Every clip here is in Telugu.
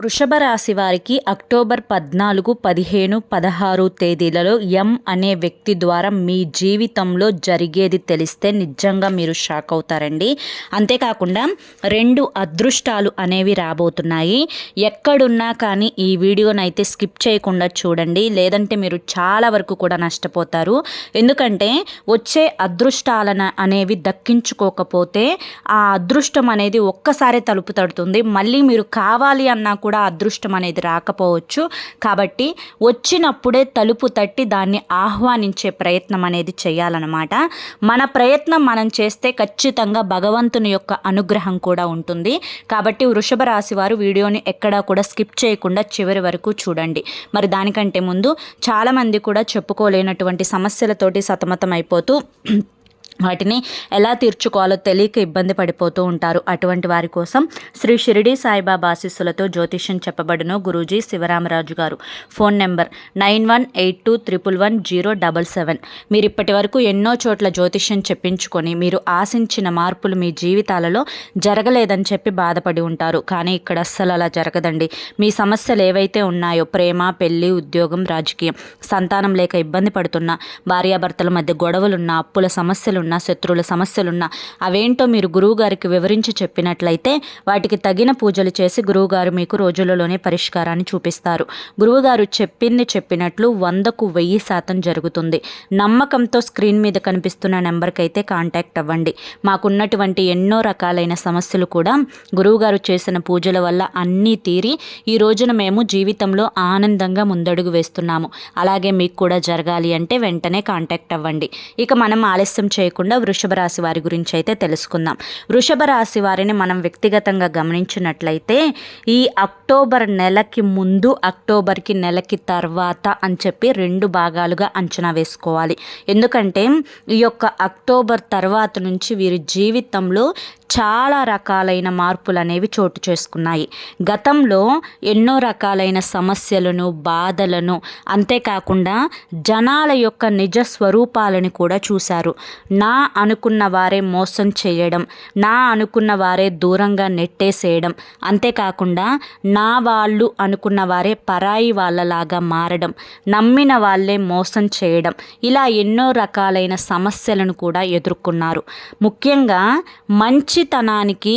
వృషభ రాశి వారికి అక్టోబర్ పద్నాలుగు పదిహేను పదహారు తేదీలలో ఎం అనే వ్యక్తి ద్వారా మీ జీవితంలో జరిగేది తెలిస్తే నిజంగా మీరు షాక్ అవుతారండి. అంతేకాకుండా రెండు అదృష్టాలు అనేవి రాబోతున్నాయి. ఎక్కడున్నా కానీ ఈ వీడియోనైతే స్కిప్ చేయకుండా చూడండి. లేదంటే మీరు చాలా వరకు కూడా నష్టపోతారు. ఎందుకంటే వచ్చే అదృష్టాలను అనేవి దక్కించుకోకపోతే ఆ అదృష్టం అనేది ఒక్కసారి తలుపు తడుతుంది. మళ్ళీ మీరు కావాలి అన్నా కూడా కూడా అదృష్టం అనేది రాకపోవచ్చు. కాబట్టి వచ్చినప్పుడే తలుపు తట్టి దాన్ని ఆహ్వానించే ప్రయత్నం అనేది చేయాలన్నమాట. మన ప్రయత్నం మనం చేస్తే ఖచ్చితంగా భగవంతుని యొక్క అనుగ్రహం కూడా ఉంటుంది. కాబట్టి వృషభ రాశి వారు వీడియోని ఎక్కడా కూడా స్కిప్ చేయకుండా చివరి వరకు చూడండి. మరి దానికంటే ముందు చాలామంది కూడా చెప్పుకోలేనటువంటి సమస్యలతోటి సతమతం అయిపోతూ వాటిని ఎలా తీర్చుకోవాలో తెలియక ఇబ్బంది పడిపోతూ ఉంటారు. అటువంటి వారి కోసం శ్రీ షిరిడి సాయిబాబా ఆశీస్సులతో జ్యోతిష్యం చెప్పబడిన గురూజీ శివరామరాజు గారు. Phone number nine one eight two triple one zero double seven. మీరు ఇప్పటి వరకు ఎన్నో చోట్ల జ్యోతిష్యం చెప్పించుకొని మీరు ఆశించిన మార్పులు మీ జీవితాలలో జరగలేదని చెప్పి బాధపడి ఉంటారు. కానీ ఇక్కడ అస్సలు అలా జరగదండి. మీ సమస్యలు ఏవైతే ఉన్నాయో ప్రేమ పెళ్ళి ఉద్యోగం రాజకీయం సంతానం లేక ఇబ్బంది పడుతున్న భార్యాభర్తల మధ్య గొడవలున్న అప్పుల సమస్యలున్న ఉన్న శత్రువుల సమస్యలున్నా అవేంటో మీరు గురువుగారికి వివరించి చెప్పినట్లయితే వాటికి తగిన పూజలు చేసి గురువుగారు మీకు రోజులలోనే పరిష్కారాన్ని చూపిస్తారు. గురువుగారు చెప్పింది చెప్పినట్లు వందకు వెయ్యి శాతం జరుగుతుంది. నమ్మకంతో స్క్రీన్ మీద కనిపిస్తున్న నెంబర్కి అయితే కాంటాక్ట్ అవ్వండి. మాకున్నటువంటి ఎన్నో రకాలైన సమస్యలు కూడా గురువుగారు చేసిన పూజల వల్ల అన్నీ తీరి ఈ రోజున మేము జీవితంలో ఆనందంగా ముందడుగు వేస్తున్నాము. అలాగే మీకు కూడా జరగాలి అంటే వెంటనే కాంటాక్ట్ అవ్వండి. ఇక మనం ఆలస్యం చేయ లేకుండా వృషభ రాశి వారి గురించి అయితే తెలుసుకుందాం. వృషభ రాశి వారిని మనం వ్యక్తిగతంగా గమనించినట్లయితే ఈ అక్టోబర్ నెలకి ముందు అక్టోబర్కి నెలకి తర్వాత అని చెప్పి రెండు భాగాలుగా అంచనా వేసుకోవాలి. ఎందుకంటే ఈ యొక్క అక్టోబర్ తర్వాత నుంచి వీరి జీవితంలో చాలా రకాలైన మార్పులు అనేవి చోటు చేసుకున్నాయి. గతంలో ఎన్నో రకాలైన సమస్యలను బాధలను అంతేకాకుండా జనాల యొక్క నిజ స్వరూపాలను కూడా చూశారు. నా అనుకున్న వారే మోసం చేయడం నా అనుకున్న వారే దూరంగా నెట్టేసేయడం అంతేకాకుండా నా వాళ్ళు అనుకున్న వారే పరాయి వాళ్ళలాగా మారడం నమ్మిన వాళ్ళే మోసం చేయడం ఇలా ఎన్నో రకాలైన సమస్యలను కూడా ఎదుర్కొన్నారు. ముఖ్యంగా మంచి మంచితనానికి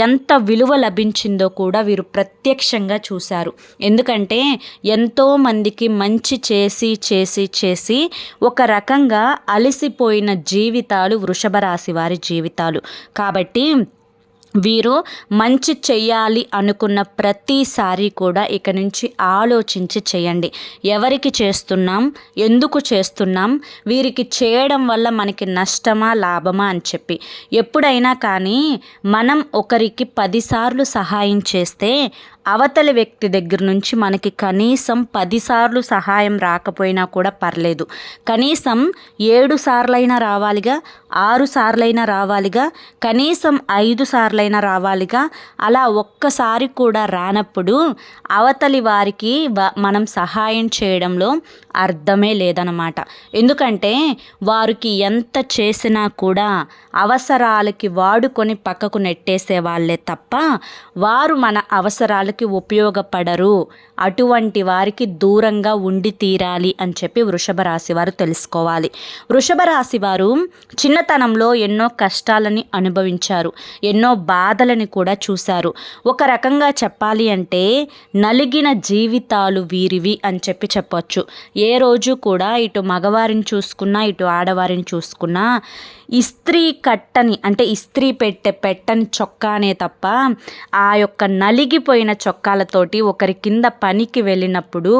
ఎంత విలువ లభించిందో కూడా వీరు ప్రత్యక్షంగా చూశారు. ఎందుకంటే ఎంతోమందికి మంచి చేసి చేసి చేసి ఒక రకంగా అలసిపోయిన జీవితాలు వృషభ రాశి వారి జీవితాలు. కాబట్టి వీరు మంచి చెయ్యాలి అనుకున్న ప్రతిసారి కూడా ఇక నుంచి ఆలోచించి చేయండి. ఎవరికి చేస్తున్నాం? ఎందుకు చేస్తున్నాం? వీరికి చేయడం వల్ల మనకి నష్టమా లాభమా అని చెప్పి. ఎప్పుడైనా కానీ మనం ఒకరికి పదిసార్లు సహాయం చేస్తే అవతలి వ్యక్తి దగ్గర నుంచి మనకి కనీసం పదిసార్లు సహాయం రాకపోయినా కూడా పర్లేదు. కనీసం ఏడు సార్లైనా రావాలిగా ఆరు సార్లైనా రావాలిగా కనీసం ఐదు సార్లైనా రావాలిగా అలా ఒక్కసారి కూడా రానప్పుడు అవతలి వారికి మనం సహాయం చేయడంలో అర్థమే లేదనమాట. ఎందుకంటే వారికి ఎంత చేసినా కూడా అవసరాలకి వాడుకొని పక్కకు నెట్టేసే వాళ్ళే తప్ప వారు మన అవసరాలు వాళ్ళకి ఉపయోగపడరు. అటువంటి వారికి దూరంగా ఉండి తీరాలి అని చెప్పి వృషభ రాశి వారు తెలుసుకోవాలి. వృషభ రాశి వారు చిన్నతనంలో ఎన్నో కష్టాలని అనుభవించారు. ఎన్నో బాధలని కూడా చూశారు. ఒక రకంగా చెప్పాలి అంటే నలిగిన జీవితాలు వీరివి అని చెప్పి చెప్పొచ్చు. ఏ రోజు కూడా ఇటు మగవారిని చూసుకున్నా ఇటు ఆడవారిని చూసుకున్నా ఇస్త్రీ కట్టని అంటే ఇస్త్రీ పెట్టే పెట్టని చొక్కానే తప్ప ఆ యొక్క నలిగిపోయిన చొక్కాలతోటి ఒకరి కింద పనికి వెళ్ళినప్పుడు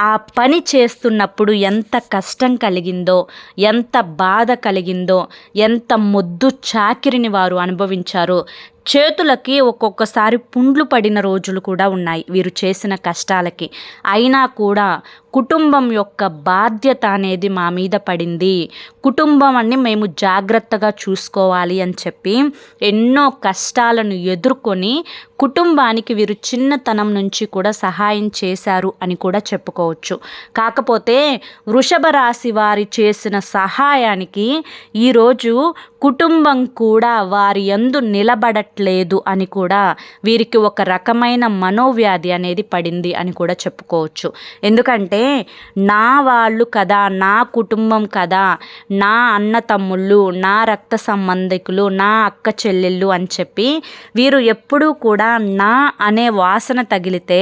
ఆ పని చేస్తున్నప్పుడు ఎంత కష్టం కలిగిందో ఎంత బాధ కలిగిందో ఎంత మొద్దు చాకిరిని వారు అనుభవించారో చేతులకి ఒక్కొక్కసారి పుండ్లు పడిన రోజులు కూడా ఉన్నాయి. వీరు చేసిన కష్టాలకి. అయినా కూడా కుటుంబం యొక్క బాధ్యత అనేది మా మీద పడింది. కుటుంబం అన్ని మేము జాగ్రత్తగా చూసుకోవాలి అని చెప్పి ఎన్నో కష్టాలను ఎదుర్కొని కుటుంబానికి వీరు చిన్నతనం నుంచి కూడా సహాయం చేశారు అని కూడా చెప్పుకోవచ్చు. కాకపోతే వృషభ రాశి వారి చేసిన సహాయానికి ఈరోజు కుటుంబం కూడా వారి యందు నిలబడట ఉండట్లేదు అని కూడా వీరికి ఒక రకమైన మనోవ్యాధి అనేది పడింది అని కూడా చెప్పుకోవచ్చు. ఎందుకంటే నా వాళ్ళు కదా నా కుటుంబం కదా నా అన్న తమ్ముళ్ళు నా రక్త సంబంధికులు నా అక్క చెల్లెళ్ళు అని చెప్పి వీరు ఎప్పుడూ కూడా నా అనే వాసన తగిలితే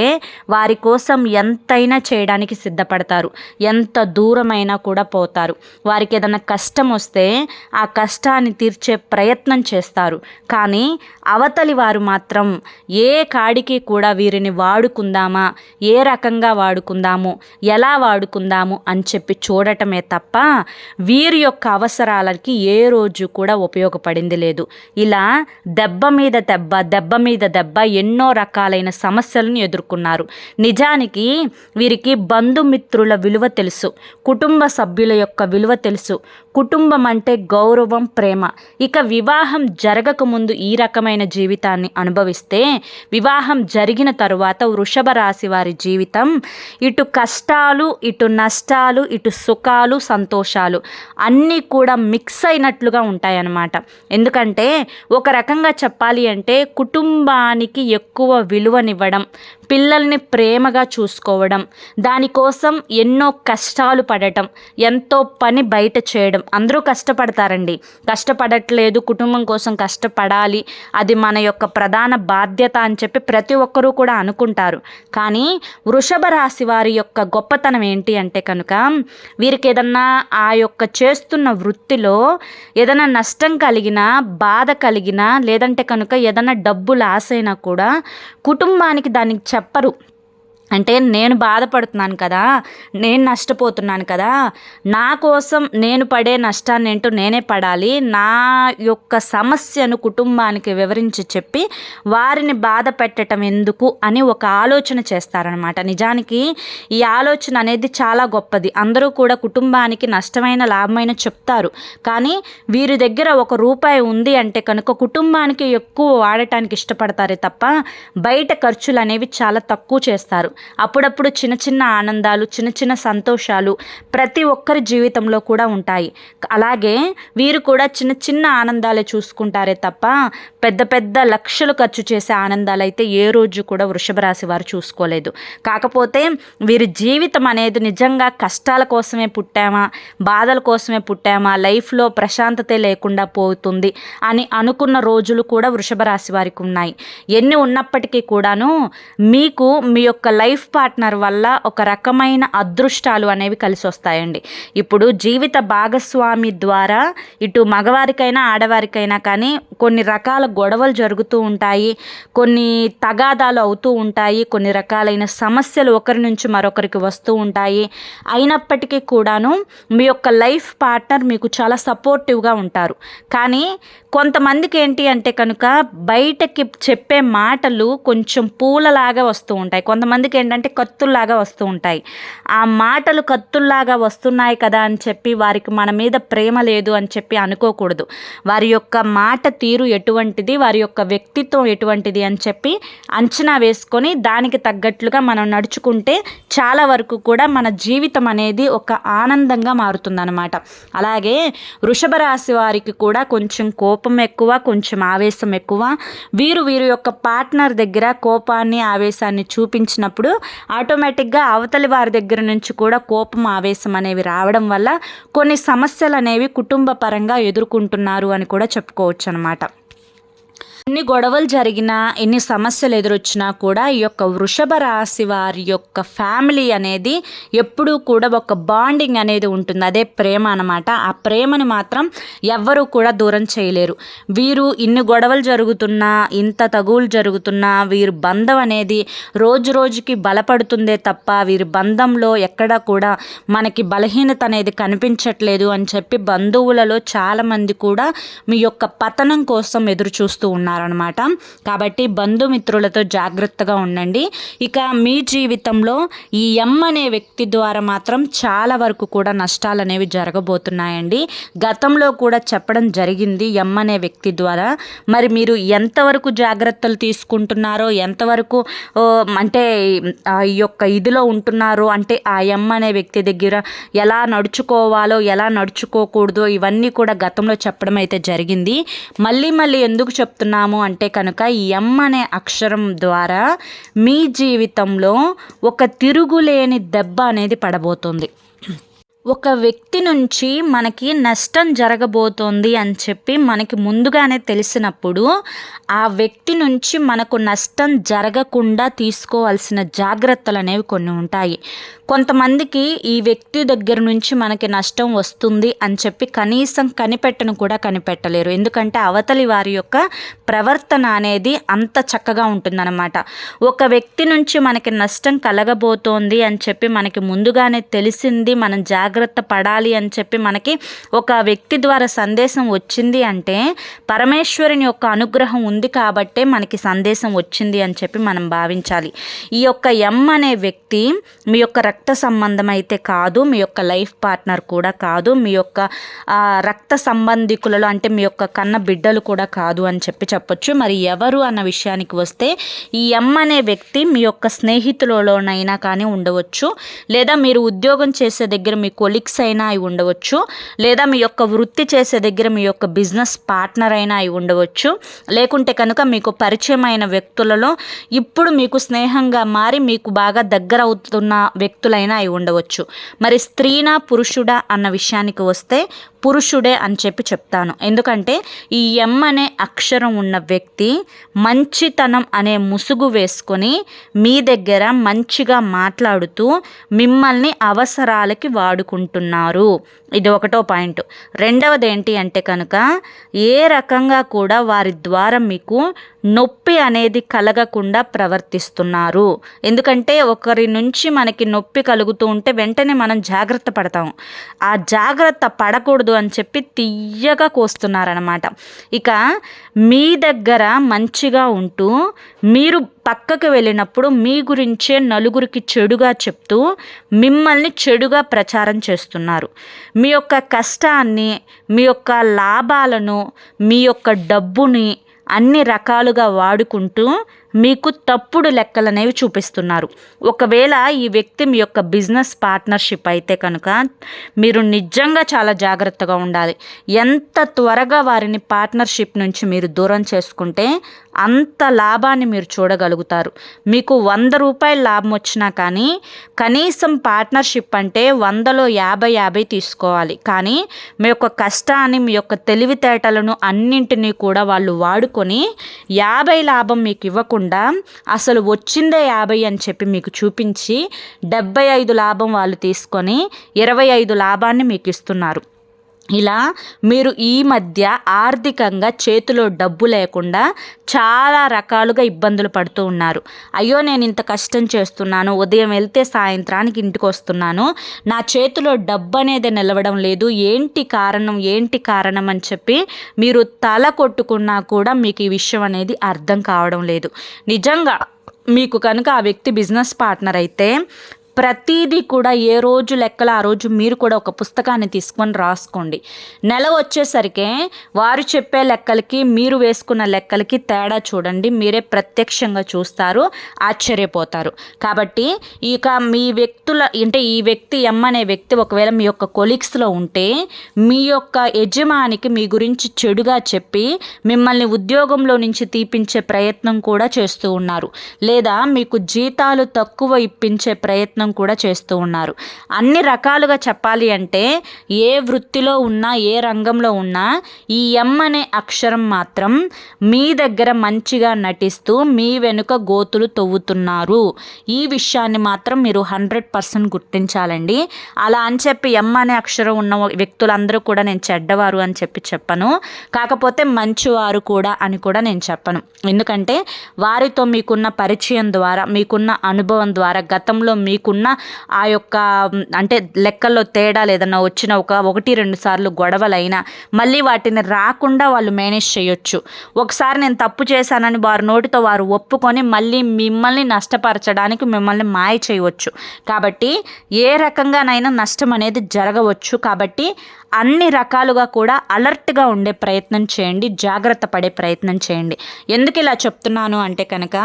వారి కోసం ఎంతైనా చేయడానికి సిద్ధపడతారు. ఎంత దూరమైనా కూడా పోతారు. వారికి ఏదైనా కష్టం వస్తే ఆ కష్టాన్ని తీర్చే ప్రయత్నం చేస్తారు. కానీ అవతలి వారు మాత్రం ఏ కాడికి కూడా వీరిని వాడుకుందామా? ఏ రకంగా వాడుకుందాము? ఎలా వాడుకుందాము? అని చెప్పి చూడటమే తప్ప వీరి యొక్క అవసరాలకి ఏ రోజు కూడా ఉపయోగపడింది లేదు. ఇలా దెబ్బ మీద దెబ్బ దెబ్బ మీద దెబ్బ ఎన్నో రకాలైన సమస్యలను ఎదుర్కొన్నారు. నిజానికి వీరికి బంధుమిత్రుల విలువ తెలుసు కుటుంబ సభ్యుల యొక్క విలువ తెలుసు కుటుంబం అంటే గౌరవం ప్రేమ. ఇక వివాహం జరగకముందు ఈ రకమైన జీవితాన్ని అనుభవిస్తే వివాహం జరిగిన తరువాత వృషభ రాశి వారి జీవితం ఇటు కష్టాలు ఇటు నష్టాలు ఇటు సుఖాలు సంతోషాలు అన్నీ కూడా మిక్స్ అయినట్లుగా ఉంటాయన్నమాట. ఎందుకంటే ఒక రకంగా చెప్పాలి అంటే కుటుంబానికి ఎక్కువ విలువనివ్వడం పిల్లల్ని ప్రేమగా చూసుకోవడం దానికోసం ఎన్నో కష్టాలు పడటం ఎంతో పని బయట చేయడం అందరూ కష్టపడతారండి. కష్టపడట్లేదు కుటుంబం కోసం కష్టపడాలి అది మన యొక్క ప్రధాన బాధ్యత అని చెప్పి ప్రతి ఒక్కరూ కూడా అనుకుంటారు. కానీ వృషభ రాశి వారి యొక్క గొప్పతనం ఏంటి అంటే కనుక వీరికి ఏదన్నా ఆ యొక్క చేస్తున్న వృత్తిలో ఏదైనా నష్టం కలిగినా బాధ కలిగినా లేదంటే కనుక ఏదైనా డబ్బు లాస్ అయినా కూడా కుటుంబానికి దానికి చెప్పరు. అంటే నేను బాధపడుతున్నాను కదా నేను నష్టపోతున్నాను కదా నా కోసం నేను పడే నష్టాన్ని ఏంటో నేనే పడాలి నా యొక్క సమస్యను కుటుంబానికి వివరించి చెప్పి వారిని బాధ పెట్టడం ఎందుకు అని ఒక ఆలోచన చేస్తారనమాట నిజానికి ఈ ఆలోచన అనేది చాలా గొప్పది. అందరూ కూడా కుటుంబానికి నష్టమైన లాభమైన చెప్తారు. కానీ వీరి దగ్గర ఒక రూపాయి ఉంది అంటే కనుక కుటుంబానికి ఎక్కువ వాడటానికి ఇష్టపడతారే తప్ప బయట ఖర్చులు అనేవి చాలా తక్కువ చేస్తారు. అప్పుడప్పుడు చిన్న చిన్న ఆనందాలు చిన్న చిన్న సంతోషాలు ప్రతి ఒక్కరి జీవితంలో కూడా ఉంటాయి. అలాగే వీరు కూడా చిన్న చిన్న ఆనందాలే చూసుకుంటారే తప్ప పెద్ద పెద్ద లక్షలు ఖర్చు చేసే ఆనందాలు అయితే ఏ రోజు కూడా వృషభ రాశి వారు చూసుకోలేదు. కాకపోతే వీరి జీవితం అనేది నిజంగా కష్టాల కోసమే పుట్టామా బాధల కోసమే పుట్టామా లైఫ్లో ప్రశాంతతే లేకుండా పోతుంది అని అనుకున్న రోజులు కూడా వృషభ రాశి వారికి ఉన్నాయి. ఎన్ని ఉన్నప్పటికీ కూడాను మీకు మీ యొక్క లైఫ్ లైఫ్ పార్ట్నర్ వల్ల ఒక రకమైన అదృష్టాలు అనేవి కలిసి వస్తాయండి ఇప్పుడు జీవిత భాగస్వామి ద్వారా ఇటు మగవారికైనా ఆడవారికైనా కానీ కొన్ని రకాల గొడవలు జరుగుతూ ఉంటాయి. కొన్ని తగాదాలు అవుతూ ఉంటాయి. కొన్ని రకాలైన సమస్యలు ఒకరి నుంచి మరొకరికి వస్తూ ఉంటాయి. అయినప్పటికీ కూడాను మీ యొక్క లైఫ్ పార్ట్నర్ మీకు చాలా సపోర్టివ్గా ఉంటారు. కానీ కొంతమందికి ఏంటి అంటే కనుక బయటకి చెప్పే మాటలు కొంచెం పూలలాగా వస్తూ ఉంటాయి. కొంతమందికి ఏంటంటే కత్తుల్లాగా వస్తూ ఉంటాయి. ఆ మాటలు కత్తుల్లాగా వస్తున్నాయి కదా అని చెప్పి వారికి మన మీద ప్రేమ లేదు అని చెప్పి అనుకోకూడదు. వారి యొక్క మాట తీరు ఎటువంటిది వారి యొక్క వ్యక్తిత్వం ఎటువంటిది అని చెప్పి అంచనా వేసుకొని దానికి తగ్గట్లుగా మనం నడుచుకుంటే చాలా వరకు కూడా మన జీవితం అనేది ఒక ఆనందంగా మారుతుందన్నమాట. అలాగే వృషభ రాశి వారికి కూడా కొంచెం కోపం ఎక్కువ కొంచెం ఆవేశం ఎక్కువ. వీరు వీరి యొక్క పార్ట్నర్ దగ్గర కోపాన్ని ఆవేశాన్ని చూపించినప్పుడు ఆటోమేటిక్గా అవతలి వారి దగ్గర నుంచి కూడా కోపం ఆవేశం అనేవి రావడం వల్ల కొన్ని సమస్యలు అనేవి కుటుంబ పరంగా ఎదుర్కొంటున్నారు అని కూడా చెప్పుకోవచ్చు అనమాట ఎన్ని గొడవలు జరిగినా ఎన్ని సమస్యలు ఎదురొచ్చినా కూడా ఈ యొక్క వృషభ రాశి వారి యొక్క ఫ్యామిలీ అనేది ఎప్పుడూ కూడా ఒక బాండింగ్ అనేది ఉంటుంది. అదే ప్రేమ అనమాట ఆ ప్రేమను మాత్రం ఎవ్వరూ కూడా దూరం చేయలేరు. వీరు ఇన్ని గొడవలు జరుగుతున్నా ఇంత తగువులు జరుగుతున్నా వీరు బంధం అనేది రోజు రోజుకి బలపడుతుందే తప్ప వీరి బంధంలో ఎక్కడా కూడా మనకి బలహీనత అనేది కనిపించట్లేదు అని చెప్పి బంధువులలో చాలామంది కూడా మీ యొక్క పతనం కోసం ఎదురు చూస్తూ ఉన్నారు. ఉన్నారనమాట కాబట్టి బంధుమిత్రులతో జాగ్రత్తగా ఉండండి. ఇక మీ జీవితంలో ఈ ఎం అనే వ్యక్తి ద్వారా మాత్రం చాలా వరకు కూడా నష్టాలు అనేవి జరగబోతున్నాయండి. గతంలో కూడా చెప్పడం జరిగింది ఎం అనే వ్యక్తి ద్వారా. మరి మీరు ఎంతవరకు జాగ్రత్తలు తీసుకుంటున్నారో ఎంతవరకు అంటే ఈ యొక్క ఇదిలో ఉంటున్నారో అంటే ఆ ఎం అనే వ్యక్తి దగ్గర ఎలా నడుచుకోవాలో ఎలా నడుచుకోకూడదో ఇవన్నీ కూడా గతంలో చెప్పడం అయితే జరిగింది. మళ్ళీ మళ్ళీ ఎందుకు చెప్తున్నా చేస్తున్నాము అంటే కనుక ఎం అనే అక్షరం ద్వారా మీ జీవితంలో ఒక తిరుగులేని దెబ్బ అనేది పడబోతుంది. ఒక వ్యక్తి నుంచి మనకి నష్టం జరగబోతోంది అని చెప్పి మనకి ముందుగానే తెలిసినప్పుడు ఆ వ్యక్తి నుంచి మనకు నష్టం జరగకుండా తీసుకోవాల్సిన జాగ్రత్తలు అనేవి కొన్ని ఉంటాయి. కొంతమందికి ఈ వ్యక్తి దగ్గర నుంచి మనకి నష్టం వస్తుంది అని చెప్పి కనీసం కనిపెట్టను కూడా కనిపెట్టలేరు. ఎందుకంటే అవతలి వారి యొక్క ప్రవర్తన అనేది అంత చక్కగా ఉంటుందన్నమాట. ఒక వ్యక్తి నుంచి మనకి నష్టం కలగబోతోంది అని చెప్పి మనకి ముందుగానే తెలిసింది మనం జాగ్రత్త జాగ్రత్త పడాలి అని చెప్పి మనకి ఒక వ్యక్తి ద్వారా సందేశం వచ్చింది అంటే పరమేశ్వరుని యొక్క అనుగ్రహం ఉంది కాబట్టే మనకి సందేశం వచ్చింది అని చెప్పి మనం భావించాలి. ఈ యొక్క ఎం అనే వ్యక్తి మీ యొక్క రక్త సంబంధం అయితే కాదు మీ యొక్క లైఫ్ పార్ట్నర్ కూడా కాదు మీ యొక్క రక్త సంబంధికులలో అంటే మీ యొక్క కన్న బిడ్డలు కూడా కాదు అని చెప్పి చెప్పొచ్చు. మరి ఎవరు అన్న విషయానికి వస్తే ఈ ఎం అనే వ్యక్తి మీ యొక్క స్నేహితులలోనైనా కానీ ఉండవచ్చు. లేదా మీరు ఉద్యోగం చేసే దగ్గర మీకు కొలిక్స్ అయినా అయి ఉండవచ్చు. లేదా మీ యొక్క వృత్తి చేసే దగ్గర మీ యొక్క బిజినెస్ పార్ట్నర్ అయినా అయి ఉండవచ్చు. లేకుంటే కనుక మీకు పరిచయమైన వ్యక్తులలో ఇప్పుడు మీకు స్నేహంగా మారి మీకు బాగా దగ్గర అవుతున్న వ్యక్తులైనా అయి ఉండవచ్చు. మరి స్త్రీనా పురుషుడా అన్న విషయానికి వస్తే పురుషుడే అని చెప్పి చెప్తాను. ఎందుకంటే ఈ ఎం అనే అక్షరం ఉన్న వ్యక్తి మంచితనం అనే ముసుగు వేసుకొని మీ దగ్గర మంచిగా మాట్లాడుతూ మిమ్మల్ని అవసరాలకి వాడుకుంటున్నారు. ఇది ఒకటో పాయింట్. రెండవది ఏంటి అంటే కనుక ఏ రకంగా కూడా వారి ద్వారా మీకు నొప్పి అనేది కలగకుండా ప్రవర్తిస్తున్నారు. ఎందుకంటే ఒకరి నుంచి మనకి నొప్పి కలుగుతూ ఉంటే వెంటనే మనం జాగ్రత్త పడతాం. ఆ జాగ్రత్త పడకూడదు అని చెప్పి తీయగా కోస్తున్నారనమాట ఇక మీ దగ్గర మంచిగా ఉంటూ మీరు పక్కకు వెళ్ళినప్పుడు మీ గురించే నలుగురికి చెడుగా చెప్తూ మిమ్మల్ని చెడుగా ప్రచారం చేస్తున్నారు. మీ యొక్క కష్టాన్ని మీ యొక్క లాభాలను మీ యొక్క డబ్బుని అన్ని రకాలుగా వాడుకుంటూ మీకు తప్పుడు లెక్కలు అనేవి చూపిస్తున్నారు. ఒకవేళ ఈ వ్యక్తి మీ యొక్క బిజినెస్ పార్ట్నర్షిప్ అయితే కనుక మీరు నిజంగా చాలా జాగ్రత్తగా ఉండాలి. ఎంత త్వరగా వారిని పార్ట్నర్షిప్ నుంచి మీరు దూరం చేసుకుంటే అంత లాభాన్ని మీరు చూడగలుగుతారు. మీకు వంద రూపాయల లాభం వచ్చినా కానీ కనీసం పార్ట్నర్షిప్ అంటే వందలో యాభై యాభై తీసుకోవాలి. కానీ మీ యొక్క కష్టాన్ని మీ యొక్క తెలివితేటలను అన్నింటినీ కూడా వాళ్ళు వాడుకొని యాభై లాభం మీకు ఇవ్వకుండా అసలు వచ్చిందే యాభై అని చెప్పి మీకు చూపించి డెబ్బై ఐదు లాభం వాళ్ళు తీసుకొని ఇరవై ఐదు లాభాన్ని మీకు ఇస్తున్నారు. ఇలా మీరు ఈ మధ్య ఆర్థికంగా చేతిలో డబ్బు లేకుండా చాలా రకాలుగా ఇబ్బందులు పడుతూ ఉన్నారు. అయ్యో నేను ఇంత కష్టం చేస్తున్నాను ఉదయం వెళ్తే సాయంత్రానికి ఇంటికి వస్తున్నాను నా చేతిలో డబ్బు అనేది నిలవడం లేదు ఏంటి కారణం ఏంటి కారణం అని చెప్పి మీరు తల కొట్టుకున్నా కూడా మీకు ఈ విషయం అనేది అర్థం కావడం లేదు. నిజంగా మీకు కనుక ఆ వ్యక్తి బిజినెస్ పార్ట్నర్ అయితే ప్రతిదీ కూడా ఏ రోజు లెక్కల ఆ రోజు మీరు కూడా ఒక పుస్తకాన్ని తీసుకొని రాసుకోండి. నెల వచ్చేసరికి వారు చెప్పే లెక్కలకి మీరు వేసుకున్న లెక్కలకి తేడా చూడండి. మీరే ప్రత్యక్షంగా చూస్తారు ఆశ్చర్యపోతారు. కాబట్టి ఇక మీ వ్యక్తుల అంటే ఈ వ్యక్తి ఎం అనే వ్యక్తి ఒకవేళ మీ యొక్క కొలీగ్స్లో ఉంటే మీ యొక్క యజమానికి మీ గురించి చెడుగా చెప్పి మిమ్మల్ని ఉద్యోగంలో నుంచి తీపించే ప్రయత్నం కూడా చేస్తూ ఉన్నారు. లేదా మీకు జీతాలు తక్కువ ఇప్పించే ప్రయత్నం ప్రయత్నం కూడా చేస్తూ ఉన్నారు. అన్ని రకాలుగా చెప్పాలి అంటే ఏ వృత్తిలో ఉన్నా ఏ రంగంలో ఉన్నా ఈ ఎం అనే అక్షరం మాత్రం మీ దగ్గర మంచిగా నటిస్తూ మీ వెనుక గోతులు తవ్వుతున్నారు. ఈ విషయాన్ని మాత్రం మీరు హండ్రెడ్ పర్సెంట్ గుర్తించాలండి. అలా అని చెప్పి ఎం అనే అక్షరం ఉన్న వ్యక్తులందరూ కూడా నేను చెడ్డవారు అని చెప్పి చెప్పను. కాకపోతే మంచివారు కూడా అని కూడా నేను చెప్పను. ఎందుకంటే వారితో మీకున్న పరిచయం ద్వారా మీకున్న అనుభవం ద్వారా గతంలో మీకు ఉన్న ఆ యొక్క అంటే లెక్కల్లో తేడా లేదన్నా వచ్చిన ఒక ఒకటి రెండు సార్లు గొడవలైనా మళ్ళీ వాటిని రాకుండా వాళ్ళు మేనేజ్ చేయొచ్చు. ఒకసారి నేను తప్పు చేశానని వారి నోటితో వారు ఒప్పుకొని మళ్ళీ మిమ్మల్ని నష్టపరచడానికి మిమ్మల్ని మాయ చేయవచ్చు. కాబట్టి ఏ రకంగానైనా నష్టం అనేది జరగవచ్చు. కాబట్టి అన్ని రకాలుగా కూడా అలర్ట్గా ఉండే ప్రయత్నం చేయండి. జాగ్రత్త పడే ప్రయత్నం చేయండి. ఎందుకు ఇలా చెప్తున్నాను అంటే కనుక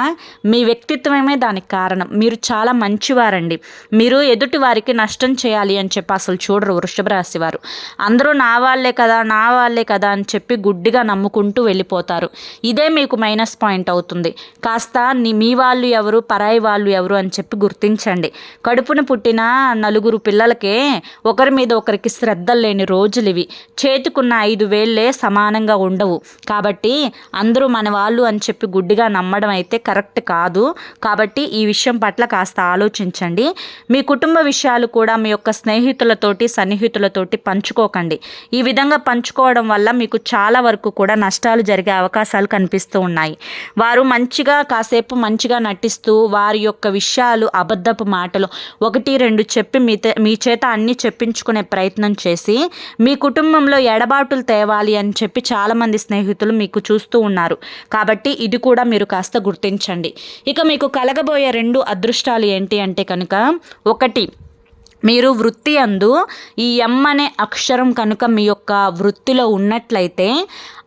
మీ వ్యక్తిత్వమే దానికి కారణం. మీరు చాలా మంచివారండి. మీరు ఎదుటి వారికి నష్టం చేయాలి అని చెప్పి అసలు చూడరు వృషభ రాశి వారు. అందరూ నా వాళ్ళే కదా నా వాళ్ళే కదా అని చెప్పి గుడ్డిగా నమ్ముకుంటూ వెళ్ళిపోతారు. ఇదే మీకు మైనస్ పాయింట్ అవుతుంది. కాస్త మీ వాళ్ళు ఎవరు పరాయి వాళ్ళు ఎవరు అని చెప్పి గుర్తించండి. కడుపున పుట్టిన నలుగురు పిల్లలకే ఒకరి మీద ఒకరికి శ్రద్ధ లేని రోజులు ఇవి. చేతికున్న ఐదు వేళ్ళే సమానంగా ఉండవు. కాబట్టి అందరూ మన వాళ్ళు అని చెప్పి గుడ్డిగా నమ్మడం అయితే కరెక్ట్ కాదు. కాబట్టి ఈ విషయం పట్ల కాస్త ఆలోచించండి. మీ కుటుంబ విషయాలు కూడా మీ యొక్క స్నేహితులతోటి సన్నిహితులతోటి పంచుకోకండి. ఈ విధంగా పంచుకోవడం వల్ల మీకు చాలా వరకు కూడా నష్టాలు జరిగే అవకాశాలు కనిపిస్తూ ఉన్నాయి. వారు మంచిగా కాసేపు మంచిగా నటిస్తూ వారి యొక్క విషయాలు అబద్ధపు మాటలు ఒకటి రెండు చెప్పి మీ మీ చేత అన్ని చెప్పించుకునే ప్రయత్నం చేసి మీ కుటుంబంలో ఎడబాటులు తేవాలి అని చెప్పి చాలామంది స్నేహితులు మీకు చూస్తూ ఉన్నారు. కాబట్టి ఇది కూడా మీరు కాస్త గుర్తించండి. ఇక మీకు కలగబోయే రెండు అదృష్టాలు ఏంటి అంటే కనుక ఒకటి. మీరు వృత్తి అందు ఈ ఎం అనే అక్షరం కనుక మీ యొక్క వృత్తిలో ఉన్నట్లయితే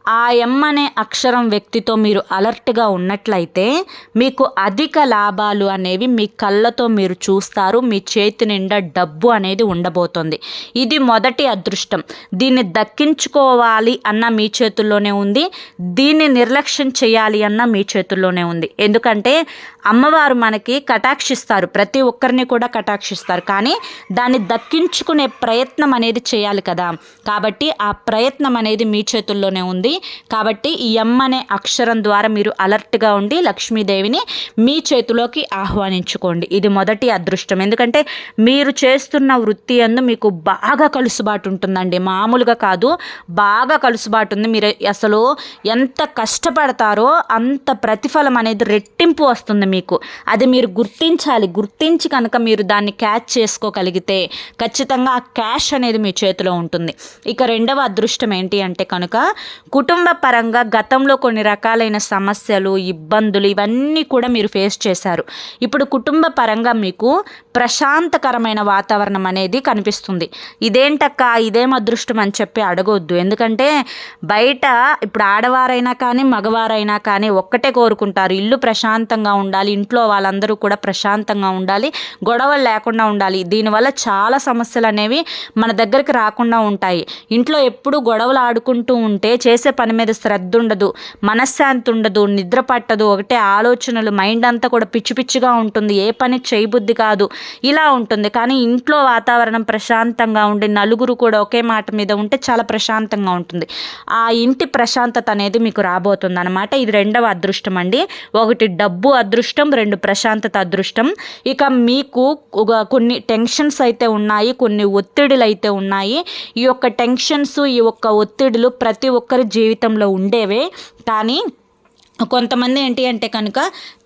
ఆ ఎం అనే అక్షరం వ్యక్తితో మీరు అలర్ట్గా ఉన్నట్లయితే మీకు అధిక లాభాలు అనేవి మీ కళ్ళతో మీరు చూస్తారు మీ చేతి నిండా డబ్బు అనేది ఉండబోతుంది. ఇది మొదటి అదృష్టం. దీన్ని దక్కించుకోవాలి అన్న మీ చేతుల్లోనే ఉంది. దీన్ని నిర్లక్ష్యం చేయాలి అన్న మీ చేతుల్లోనే ఉంది. ఎందుకంటే అమ్మవారు మనకి కటాక్షిస్తారు. ప్రతి ఒక్కరిని కూడా కటాక్షిస్తారు. కానీ దాన్ని దక్కించుకునే ప్రయత్నం అనేది చేయాలి కదా. కాబట్టి ఆ ప్రయత్నం అనేది మీ చేతుల్లోనే ఉంది. కాబట్టి ఈ ఎమ్ అనే అక్షరం ద్వారా మీరు అలర్ట్గా ఉండి లక్ష్మీదేవిని మీ చేతిలోకి ఆహ్వానించుకోండి. ఇది మొదటి అదృష్టం. ఎందుకంటే మీరు చేస్తున్న వృత్తి అందు మీకు బాగా కలుసుబాటు ఉంటుందండి. మామూలుగా కాదు బాగా కలుసుబాటు ఉంది. మీరు అసలు ఎంత కష్టపడతారో అంత ప్రతిఫలం అనేది రెట్టింపు వస్తుంది మీకు. అది మీరు గుర్తించాలి. గుర్తించి కనుక మీరు దాన్ని క్యాచ్ చేసుకోగలిగితే ఖచ్చితంగా ఆ క్యాష్ అనేది మీ చేతిలో ఉంటుంది. ఇక రెండవ అదృష్టం ఏంటి అంటే కనుక కుటుంబ పరంగా గతంలో కొన్ని రకాలైన సమస్యలు ఇబ్బందులు ఇవన్నీ కూడా మీరు ఫేస్ చేశారు. ఇప్పుడు కుటుంబ పరంగా మీకు ప్రశాంతకరమైన వాతావరణం అనేది కనిపిస్తుంది. ఇదేంటక్క? ఇదేం అదృష్టం అని చెప్పి అడగొద్దు. ఎందుకంటే బయట ఇప్పుడు ఆడవారైనా కానీ మగవారైనా కానీ ఒక్కటే కోరుకుంటారు. ఇల్లు ప్రశాంతంగా ఉండాలి ఇంట్లో వాళ్ళందరూ కూడా ప్రశాంతంగా ఉండాలి గొడవలు లేకుండా ఉండాలి. దీనివల్ల చాలా సమస్యలు అనేవి మన దగ్గరికి రాకుండా ఉంటాయి. ఇంట్లో ఎప్పుడు గొడవలు ఆడుకుంటూ ఉంటే చేసే పని మీద శ్రద్ధ ఉండదు మనశ్శాంతి ఉండదు నిద్ర పట్టదు. ఒకటే ఆలోచనలు మైండ్ అంతా కూడా పిచ్చి పిచ్చిగా ఉంటుంది. ఏ పని చేయబుద్ధి కాదు. ఇలా ఉంటుంది. కానీ ఇంట్లో వాతావరణం ప్రశాంతంగా ఉండి నలుగురు కూడా ఒకే మాట మీద ఉంటే చాలా ప్రశాంతంగా ఉంటుంది. ఆ ఇంటి ప్రశాంతత అనేది మీకు రాబోతుంది అనమాట ఇది రెండవ అదృష్టం అండి. ఒకటి డబ్బు అదృష్టం రెండు ప్రశాంతత అదృష్టం. ఇక మీకు కొన్ని టెన్షన్స్ అయితే ఉన్నాయి కొన్ని ఒత్తిడులు అయితే ఉన్నాయి. ఈ యొక్క టెన్షన్స్ ఈ యొక్క ఒత్తిడులు ప్రతి ఒక్కరి జీవితంలో ఉండేవే. కానీ కొంతమంది ఏంటి అంటే కనుక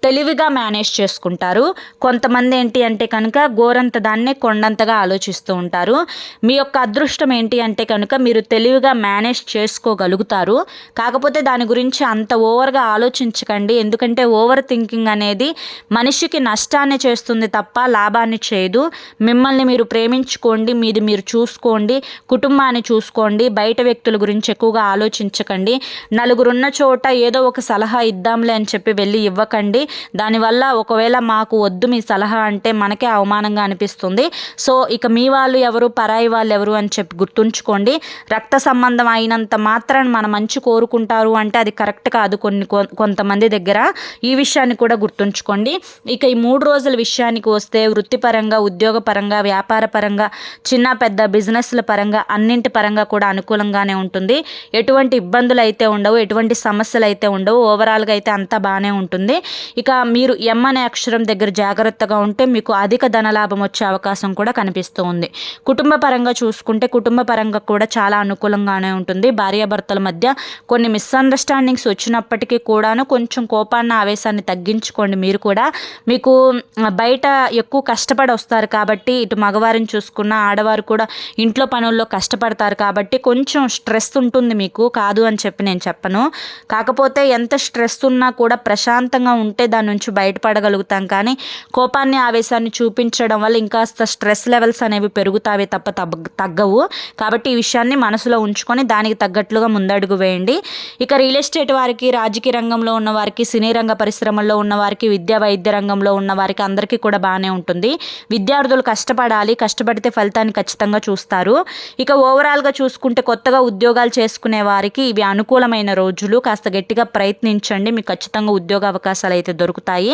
తెలివిగా మేనేజ్ చేసుకుంటారు. కొంతమంది ఏంటి అంటే కనుక గోరంత దాన్నే కొండంతగా ఆలోచిస్తూ ఉంటారు. మీ యొక్క అదృష్టం ఏంటి అంటే కనుక మీరు తెలివిగా మేనేజ్ చేసుకోగలుగుతారు. కాకపోతే దాని గురించి అంత ఓవర్గా ఆలోచించకండి. ఎందుకంటే ఓవర్ థింకింగ్ అనేది మనిషికి నష్టాన్ని చేస్తుంది తప్ప లాభాన్ని చేయదు. మిమ్మల్ని మీరు ప్రేమించుకోండి మీది మీరు చూసుకోండి కుటుంబాన్ని చూసుకోండి బయట వ్యక్తుల గురించి ఎక్కువగా ఆలోచించకండి. నలుగురున్న చోట ఏదో ఒక సలహా ఇద్దాంలే అని చెప్పి వెళ్ళి ఇవ్వకండి. దానివల్ల ఒకవేళ మాకు వద్దు మీ సలహా అంటే మనకే అవమానంగా అనిపిస్తుంది. సో ఇక మీ వాళ్ళు ఎవరు పరాయి వాళ్ళు ఎవరు అని చెప్పి గుర్తుంచుకోండి. రక్త సంబంధం అయినంత మాత్రాన్ని మన మంచి కోరుకుంటారు అంటే అది కరెక్ట్ కాదు కొన్ని కొంతమంది దగ్గర. ఈ విషయాన్ని కూడా గుర్తుంచుకోండి. ఇక ఈ మూడు రోజుల విషయానికి వస్తే వృత్తిపరంగా ఉద్యోగపరంగా వ్యాపార పరంగా చిన్న పెద్ద బిజినెస్ల పరంగా అన్నింటి పరంగా కూడా అనుకూలంగానే ఉంటుంది. ఎటువంటి ఇబ్బందులు అయితే ఉండవు ఎటువంటి సమస్యలు అయితే ఉండవు. ఓవర్ ఓవరాల్గా అయితే అంతా బాగానే ఉంటుంది. ఇక మీరు ఎం అనే అక్షరం దగ్గర జాగ్రత్తగా ఉంటే మీకు అధిక ధనలాభం వచ్చే అవకాశం కూడా కనిపిస్తూ ఉంది. కుటుంబ పరంగా చూసుకుంటే కుటుంబ పరంగా కూడా చాలా అనుకూలంగానే ఉంటుంది. భార్యాభర్తల మధ్య కొన్ని మిస్అండర్స్టాండింగ్స్ వచ్చినప్పటికీ కూడాను కొంచెం కోపాన్ని ఆవేశాన్ని తగ్గించుకోండి. మీరు కూడా మీకు బయట ఎక్కువ కష్టపడి వస్తారు కాబట్టి ఇటు మగవారిని చూసుకున్న ఆడవారు కూడా ఇంట్లో పనుల్లో కష్టపడతారు కాబట్టి కొంచెం స్ట్రెస్ ఉంటుంది మీకు. కాదు అని చెప్పి నేను చెప్పను. కాకపోతే ఎంత స్ట్రెస్ స్ట్రెస్ ఉన్నా కూడా ప్రశాంతంగా ఉంటే దాని నుంచి బయటపడగలుగుతాం. కానీ కోపాన్ని ఆవేశాన్ని చూపించడం వల్ల ఇంకాస్త స్ట్రెస్ లెవెల్స్ అనేవి పెరుగుతావే తప్ప తగ్గవు. కాబట్టి ఈ విషయాన్ని మనసులో ఉంచుకొని దానికి తగ్గట్లుగా ముందడుగు వేయండి. ఇక రియల్ ఎస్టేట్ వారికి రాజకీయ రంగంలో ఉన్న వారికి సినీ రంగ పరిశ్రమల్లో ఉన్న వారికి విద్యా వైద్య రంగంలో ఉన్న వారికి అందరికీ కూడా బాగానే ఉంటుంది. విద్యార్థులు కష్టపడాలి కష్టపడితే ఫలితాన్ని ఖచ్చితంగా చూస్తారు. ఇక ఓవరాల్గా చూసుకుంటే కొత్తగా ఉద్యోగాలు చేసుకునే వారికి ఇవి అనుకూలమైన రోజులు. కాస్త గట్టిగా ప్రయత్నించి ప్రయత్నించండి మీకు ఖచ్చితంగా ఉద్యోగ అవకాశాలు అయితే దొరుకుతాయి.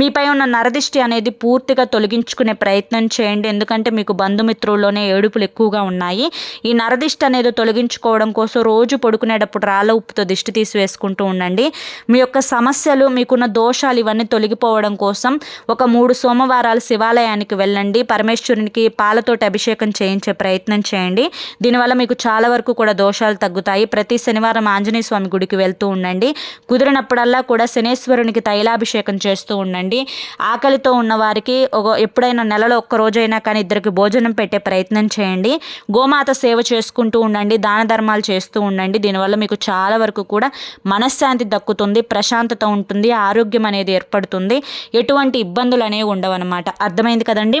మీపై ఉన్న నరదిష్టి అనేది పూర్తిగా తొలగించుకునే ప్రయత్నం చేయండి. ఎందుకంటే మీకు బంధుమిత్రుల్లోనే ఏడుపులు ఎక్కువగా ఉన్నాయి. ఈ నరదిష్టి అనేది తొలగించుకోవడం కోసం రోజు పడుకునేటప్పుడు రాళ్ళ ఉప్పుతో దిష్టి తీసివేసుకుంటూ ఉండండి. మీ యొక్క సమస్యలు మీకున్న దోషాలు ఇవన్నీ తొలగిపోవడం కోసం ఒక మూడు సోమవారాలు శివాలయానికి వెళ్ళండి. పరమేశ్వరునికి పాలతోటి అభిషేకం చేయించే ప్రయత్నం చేయండి. దీనివల్ల మీకు చాలా వరకు కూడా దోషాలు తగ్గుతాయి. ప్రతి శనివారం ఆంజనేయ స్వామి గుడికి వెళ్తూ ఉండండి. కుదిరినప్పుడల్లా కూడా శనేశ్వరునికి తైలాభిషేకం చేస్తూ ఉండండి. ఆకలితో ఉన్నవారికి ఒక ఎప్పుడైనా నెలలో ఒక్క రోజైనా కానీ ఇద్దరికి భోజనం పెట్టే ప్రయత్నం చేయండి. గోమాత సేవ చేసుకుంటూ ఉండండి దాన ధర్మాలు చేస్తూ ఉండండి. దీనివల్ల మీకు చాలా వరకు కూడా మనశ్శాంతి దక్కుతుంది ప్రశాంతత ఉంటుంది ఆరోగ్యం అనేది ఏర్పడుతుంది. ఎటువంటి ఇబ్బందులు అనేవి ఉండవన్నమాట. అర్థమైంది కదండి?